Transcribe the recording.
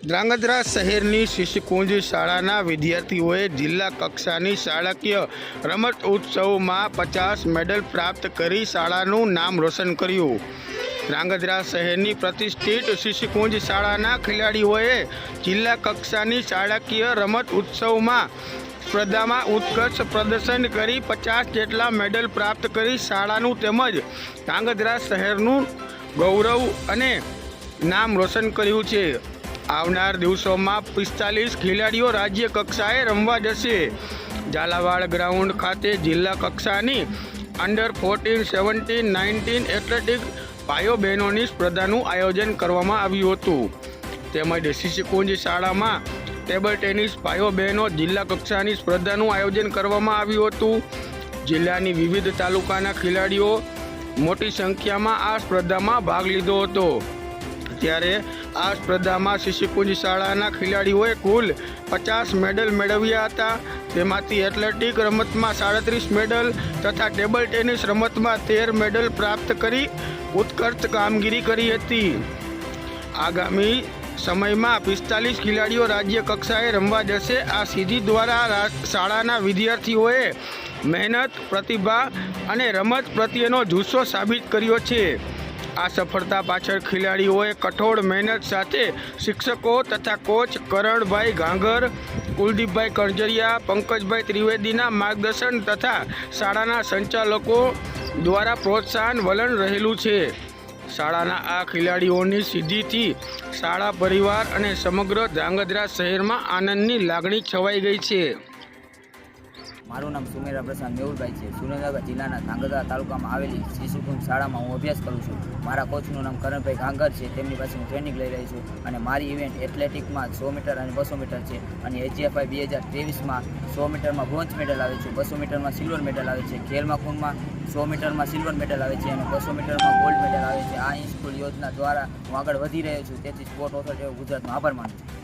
ધ્રાંગધ્રા શહેરની શિશુકુંજ શાળાના વિદ્યાર્થીઓએ જિલ્લા કક્ષાની શાળાકીય રમત ઉત્સવમાં પચાસ મેડલ પ્રાપ્ત કરી શાળાનું નામ રોશન કર્યું. ધ્રાંગધ્રા શહેરની પ્રતિષ્ઠિત શિશુકુંજ શાળાના ખેલાડીઓએ જિલ્લા કક્ષાની શાળાકીય રમત ઉત્સવમાં સ્પર્ધામાં ઉત્કર્ષ પ્રદર્શન કરી પચાસ જેટલા મેડલ પ્રાપ્ત કરી શાળાનું તેમજ ધ્રાંગધ્રા શહેરનું ગૌરવ અને નામ રોશન કર્યું છે. આવનાર દિવસોમાં પિસ્તાલીસ ખેલાડીઓ રાજ્ય કક્ષાએ રમવા જશે. ઝાલાવાડ ગ્રાઉન્ડ ખાતે જિલ્લા કક્ષાની under fourteen seventeen nineteen athletic ભાઈઓ બહેનોની સ્પર્ધાનું આયોજન કરવામાં આવ્યું હતું. તેમજ શિશુકુંજ શાળામાં ટેબલ ટેનિસ ભાઈઓ બહેનો જિલ્લા કક્ષાની સ્પર્ધાનું આયોજન કરવામાં આવ્યું હતું. જિલ્લાની વિવિધ તાલુકાના ખેલાડીઓ મોટી સંખ્યામાં આ સ્પર્ધામાં ભાગ લીધો હતો. ત્યારે આ સ્પર્ધામાં શિશુકુંજ શાળાના ખેલાડીઓએ કુલ પચાસ મેડલ મેળવ્યા હતા. તેમાંથી એથ્લેટિક રમતમાં સાડત્રીસ મેડલ તથા ટેબલ ટેનિસ રમતમાં તેર મેડલ પ્રાપ્ત કરી ઉત્કર્ષ કામગીરી કરી હતી. આગામી સમયમાં પિસ્તાલીસ ખેલાડીઓ રાજ્ય કક્ષાએ રમવા જશે. આ સિદ્ધિ દ્વારા શાળાના વિદ્યાર્થીઓએ મહેનત, પ્રતિભા અને રમત પ્રત્યેનો જુસ્સો સાબિત કર્યો છે. આ સફળતા પાછળ ખેલાડીઓએ કઠોળ મહેનત સાથે શિક્ષકો તથા કોચ કરણભાઈ ગાંગર, કુલદીપભાઈ કરજરિયા, પંકજભાઈ ત્રિવેદીના માર્ગદર્શન તથા શાળાના સંચાલકો દ્વારા પ્રોત્સાહન વલણ રહેલું છે. શાળાના આ ખેલાડીઓની સિદ્ધિથી શાળા પરિવાર અને સમગ્ર ધ્રાંગધ્રા શહેરમાં આનંદની લાગણી છવાઈ ગઈ છે. મારું નામ સુમેરા પ્રસાદ મેહુલભાઈ છે. સુરેન્દ્રનગર જિલ્લાના ધાંગધ્રા તાલુકામાં આવેલી શિશુકુંજ શાળામાં હું અભ્યાસ કરું છું. મારા કોચનું નામ કરણભાઈ ગાંગર છે. તેમની પાસે હું ટ્રેનિંગ લઈ રહી છું અને મારી ઇવેન્ટ એથ્લેટિકમાં સો મીટર અને બસો મીટર છે અને એચજીએફઆઈ બે હજાર ત્રેવીસમાં સો મીટરમાં બ્રોન્ઝ મેડલ આવે છે, બસો મીટરમાં સિલ્વર મેડલ આવે છે, ખેલમાં કુંડમાં સો મીટરમાં સિલ્વર મેડલ આવે છે અને બસો મીટરમાં ગોલ્ડ મેડલ આવે છે. આ ઇન્સ્કૂલ યોજના દ્વારા હું આગળ વધી રહ્યો છું. તેથી સ્પોર્ટ ઓથોરિટી ગુજરાતમાં આભાર માનું છું.